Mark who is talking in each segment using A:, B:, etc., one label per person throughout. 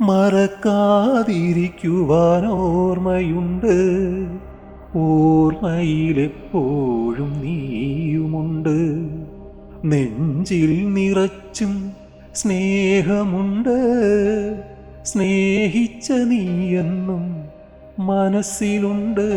A: മറക്കാതിരിക്കുവാൻ ഓർമ്മയുണ്ട് ഓർമ്മയിലെപ്പോഴും നീയുമുണ്ട്. നെഞ്ചിൽ നിറച്ചും സ്നേഹമുണ്ട്. സ്നേഹിച്ച നീയെന്നും മനസ്സിലുണ്ട്.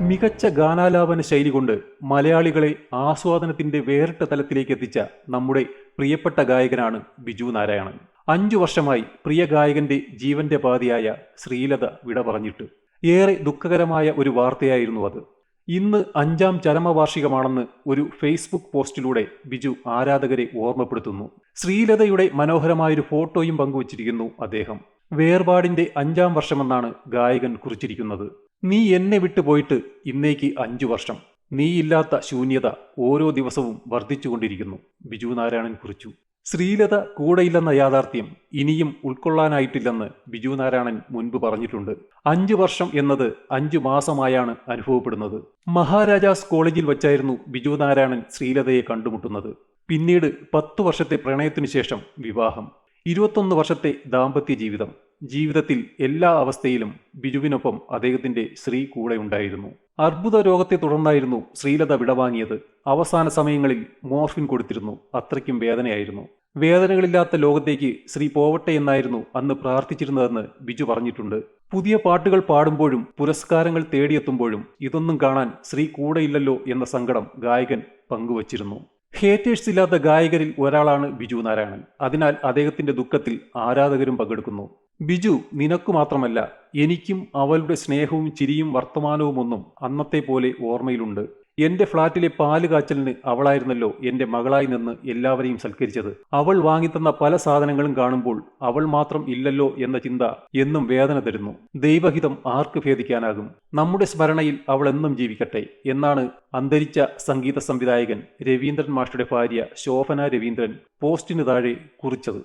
A: മികച്ച ഗാനാലാപന ശൈലി കൊണ്ട് മലയാളികളെ ആസ്വാദനത്തിന്റെ വേറിട്ട തലത്തിലേക്ക് എത്തിച്ച നമ്മുടെ പ്രിയപ്പെട്ട ഗായകനാണ് ബിജു നാരായണൻ. അഞ്ചു വർഷമായി പ്രിയ ഗായകന്റെ ജീവന്റെ പാതിയായ ശ്രീലത വിട പറഞ്ഞിട്ട് ഏറെ ദുഃഖകരമായ ഒരു വാർത്തയായിരുന്നു അത്. ഇന്ന് അഞ്ചാം ചരമവാർഷികമാണെന്ന് ഒരു ഫേസ്ബുക്ക് പോസ്റ്റിലൂടെ ബിജു ആരാധകരെ ഓർമ്മപ്പെടുത്തുന്നു. ശ്രീലതയുടെ മനോഹരമായൊരു ഫോട്ടോയും പങ്കുവച്ചിരിക്കുന്നു അദ്ദേഹം. വേർപാടിന്റെ അഞ്ചാം വർഷമെന്നാണ് ഗായകൻ കുറിച്ചിരിക്കുന്നത്. നീ എന്നെ വിട്ടു പോയിട്ട് ഇന്നേക്ക് അഞ്ചു വർഷം. നീയില്ലാത്ത ശൂന്യത ഓരോ ദിവസവും വർദ്ധിച്ചുകൊണ്ടിരിക്കുന്നു. ബിജു നാരായണൻ കുറിച്ചു. ശ്രീലത കൂടെയില്ലെന്ന യാഥാർത്ഥ്യം ഇനിയും ഉൾക്കൊള്ളാനായിട്ടില്ലെന്ന് ബിജു നാരായണൻ മുൻപ് പറഞ്ഞിട്ടുണ്ട്. അഞ്ചു വർഷം എന്നത് അഞ്ചു മാസമായാണ് അനുഭവപ്പെടുന്നത്. മഹാരാജാസ് കോളേജിൽ വച്ചായിരുന്നു ബിജു നാരായണൻ ശ്രീലതയെ കണ്ടുമുട്ടുന്നത്. പിന്നീട് പത്തു വർഷത്തെ പ്രണയത്തിനു ശേഷം വിവാഹം. ഇരുപത്തൊന്ന് വർഷത്തെ ദാമ്പത്യ ജീവിതം. ജീവിതത്തിൽ എല്ലാ അവസ്ഥയിലും ബിജുവിനൊപ്പം അദ്ദേഹത്തിന്റെ ശ്രീ കൂടെ ഉണ്ടായിരുന്നു. അർബുദ രോഗത്തെ തുടർന്നായിരുന്നു ശ്രീലത വിടവാങ്ങിയത്. അവസാന സമയങ്ങളിൽ മോർഫിൻ കൊടുത്തിരുന്നു. അത്രയ്ക്കും വേദനയായിരുന്നു. വേദനകളില്ലാത്ത ലോകത്തേക്ക് ശ്രീ പോവട്ടെ എന്നായിരുന്നു അന്ന് പ്രാർത്ഥിച്ചിരുന്നതെന്ന് ബിജു പറഞ്ഞിട്ടുണ്ട്. പുതിയ പാട്ടുകൾ പാടുമ്പോഴും പുരസ്കാരങ്ങൾ തേടിയെത്തുമ്പോഴും ഇതൊന്നും കാണാൻ ശ്രീ കൂടെയില്ലല്ലോ എന്ന സങ്കടം ഗായകൻ പങ്കുവച്ചിരുന്നു. ഹേറ്റേഴ്സ് ഇല്ലാത്ത ഗായകരിൽ ഒരാളാണ് ബിജു നാരായണൻ. അതിനാൽ അദ്ദേഹത്തിന്റെ ദുഃഖത്തിൽ ആരാധകരും പങ്കെടുക്കുന്നു. ബിജു നിനക്കു മാത്രമല്ല എനിക്കും അവളുടെ സ്നേഹവും ചിരിയും വർത്തമാനവുമൊന്നും അന്നത്തെ പോലെ ഓർമ്മയിലുണ്ട്. എന്റെ ഫ്ളാറ്റിലെ പാൽ കാച്ചലിന് അവളായിരുന്നല്ലോ എന്റെ മകളായി നിന്ന് എല്ലാവരെയും സൽക്കരിച്ചത്. അവൾ വാങ്ങിത്തന്ന പല സാധനങ്ങളും കാണുമ്പോൾ അവൾ മാത്രം ഇല്ലല്ലോ എന്ന ചിന്ത എന്നും വേദന തരുന്നു. ദൈവഹിതം ആർക്ക് ഭേദിക്കാനാകും? നമ്മുടെ സ്മരണയിൽ അവൾ എന്നും ജീവിക്കട്ടെ എന്നാണ് അന്തരിച്ച സംഗീത സംവിധായകൻ രവീന്ദ്രൻ മാഷ്ടയുടെ ഭാര്യ ശോഭന രവീന്ദ്രൻ പോസ്റ്റിന് താഴെ കുറിച്ചത്.